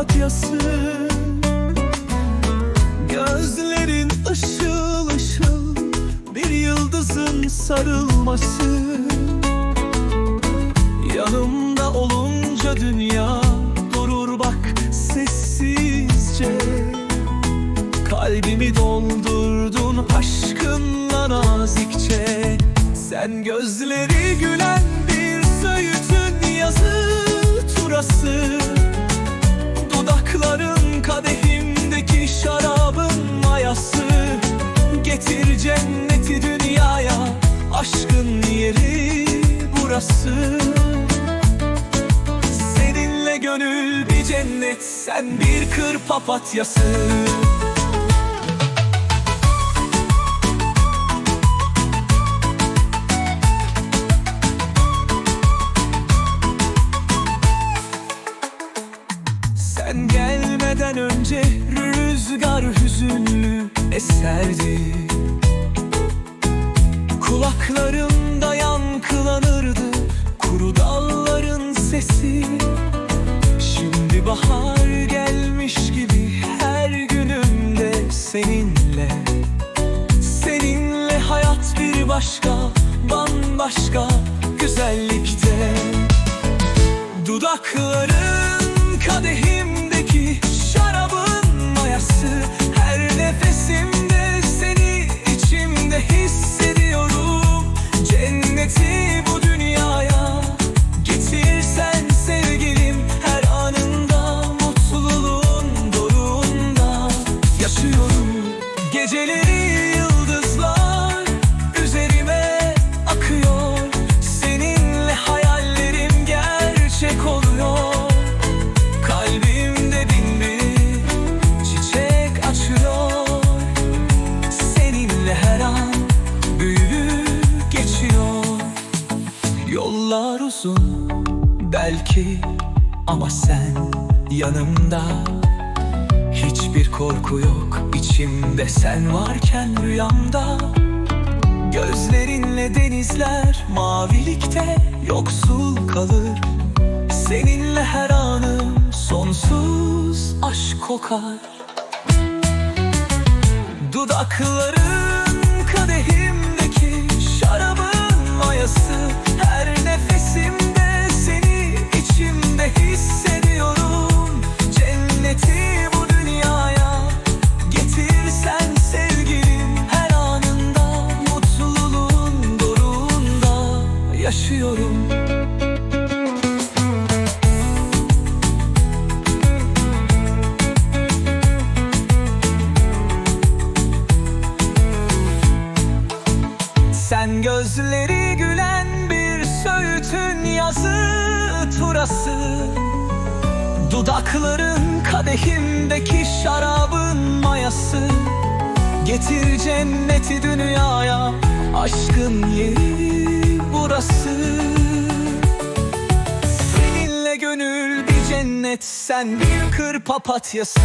papatyası Gözlerin ışıl ışıl Bir yıldızın sarılması. Yanımda olunca dünya Durur bak sessizce. Kalbimi doldurdun aşkınla nazikçe. Sen gözleri gülen bir söğütün yazı turası cenneti dünyaya aşkın yeri burası. Seninle gönül bir cennet sen bir kır papatyası. Sen gelmeden önce rüzgar hüzünlü eserdi Kulaklarımda yankılanırdı kuru dalların sesi. Şimdi bahar gelmiş gibi her günümde seninle. Seninle hayat bir başka, bambaşka güzellikte. Dudakların kadehimdeki yaşıyorum Geceleri yıldızlar üzerime akıyor. Seninle hayallerim gerçek oluyor. Kalbimde bin bir çiçek açıyor. Seninle her an büyüyüp geçiyor. Yollar uzun belki ama sen yanımda Hiçbir korku yok. İçimde sen varken rüyamda. Gözlerinle denizler mavilikte. Yoksul kalır. Seninle her anım sonsuz aşk kokar. Dudakların yaşıyorum Sen gözleri gülen bir söğütün yazı turası. Dudakların kadehimdeki şarabın mayası. Getir cenneti dünyaya aşkın yeri burası. Seninle gönül bir cennet sen bir kır papatyası